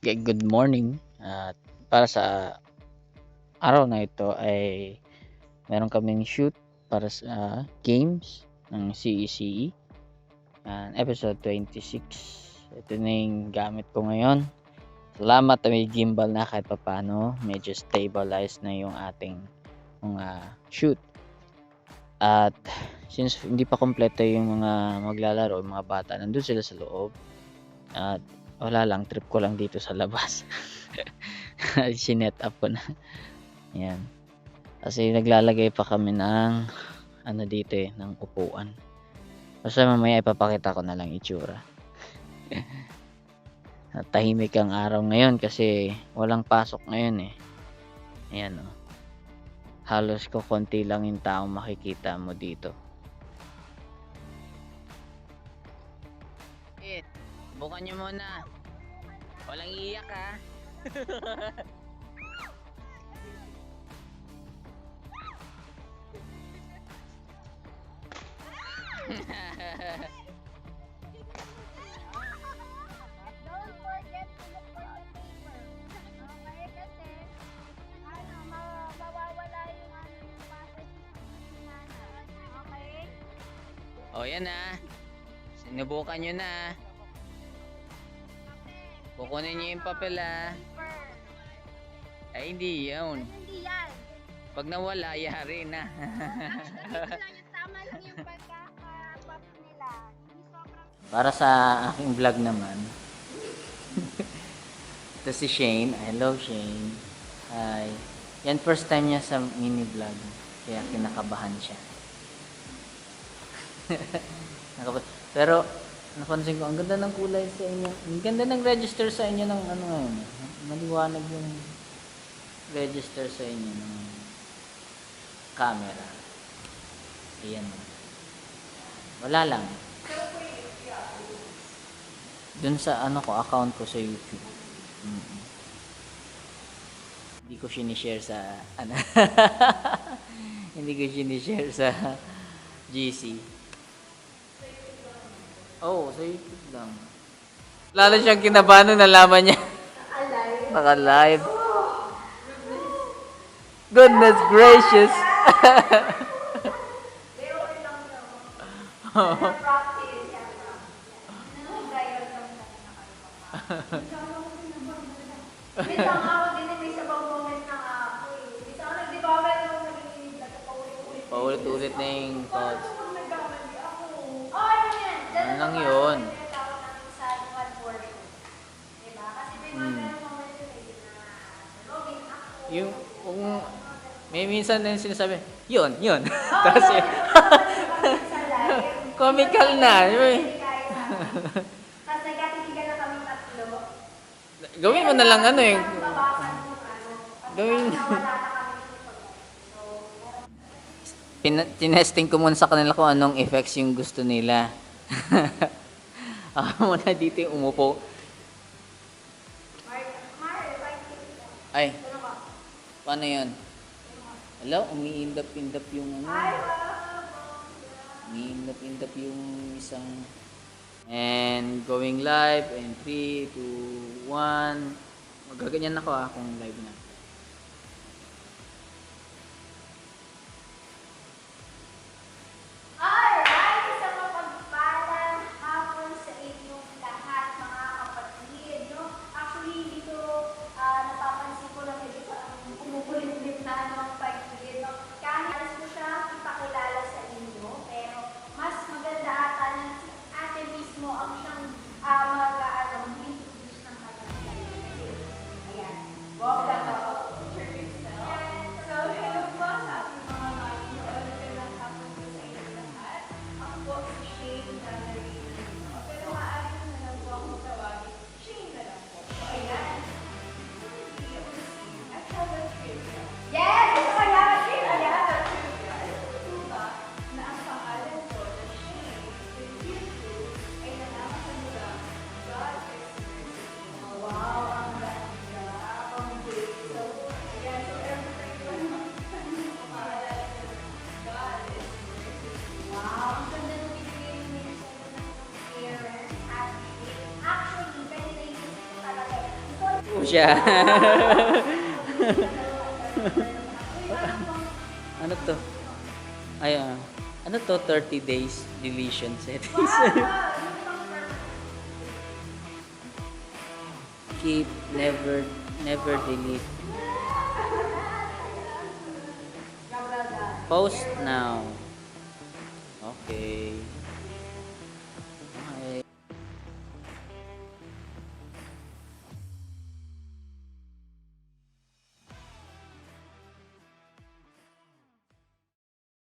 Good morning. At para sa araw na ito ay meron kaming shoot para sa games ng CECE. Yan, episode 26. Ito na yung gamit ko ngayon. Salamat may gimbal na kahit papano. Medyo stabilized na yung ating mga shoot. At since hindi pa kompleto yung mga maglalaro, yung mga bata, nandun sila sa loob. At wala lang, trip ko lang dito sa labas. Sinet up ko na. Yan. Kasi naglalagay pa kami ng ano dito eh, ng upuan. Basta mamaya ipapakita ko na lang itsura. Tahimik ang araw ngayon kasi walang pasok ngayon eh. Ayan oh. Halos ko konti lang yung taong makikita mo dito. Eh, bukan nyo muna. Walang iiyak ha. Don't forget to look for the paper. Okay? Kasi, ano, ma- mawawala yung ano yung ni nanay. Okay? O yan na. Sinubukan nyo na. Kukunin nyo yung papel ha. Ay hindi yun. Hindi yan. Pag nawala, yari na. Para sa aking vlog naman. Ito si Shane. Hello Shane. Hi. Yan first time niya sa mini vlog. Kaya kinakabahan siya. Pero napansin ko, ang ganda ng kulay sa inyo. Ang ganda ng register sa inyo ng ano ngayon. Maliwanag yung register sa inyo ng camera. Ayan. Wala lang. Dun sa ano ko, account ko sa YouTube. Mm. Hindi ko sinishare sa ano. Hindi ko sinishare sa GC. Oh, sa YouTube lang. Lalo siyang kinabahan nung nalaman niya. Naka-live. Goodness gracious. Minsan nga ako din may sabang moment na ako eh. Minsan ako nag-debawal ako nag-iinip na paulit-ulit. Paulit-ulit na yung thoughts. Kung nagkamali ako. Oh, ano yan? Ganun Ano lang pa ba? yun? Yung tawag namin sa one portion. Diba? Kasi Hmm. moment yun ako. Yung, kung may minsan din sinasabi, yun, yun. Tapos yun, comical na. Tapos nagkatitigan na kami tatlo. Gawin mo na lang ano eh. Gawin. Pin- tinesting ko muna sa kanila kung anong effects yung gusto nila. Ako muna dito yung umupo. Ay, ano paano yun? Hello, umiindap-indap yung ano. Umiindap-indap yung isang... And going live in 3, 2, 1. Magaganyan ako ah kung live na. Mo siya. ano to? Ay, ah, ano to 30 days deletion settings? Keep, never, never delete. Post now. Okay.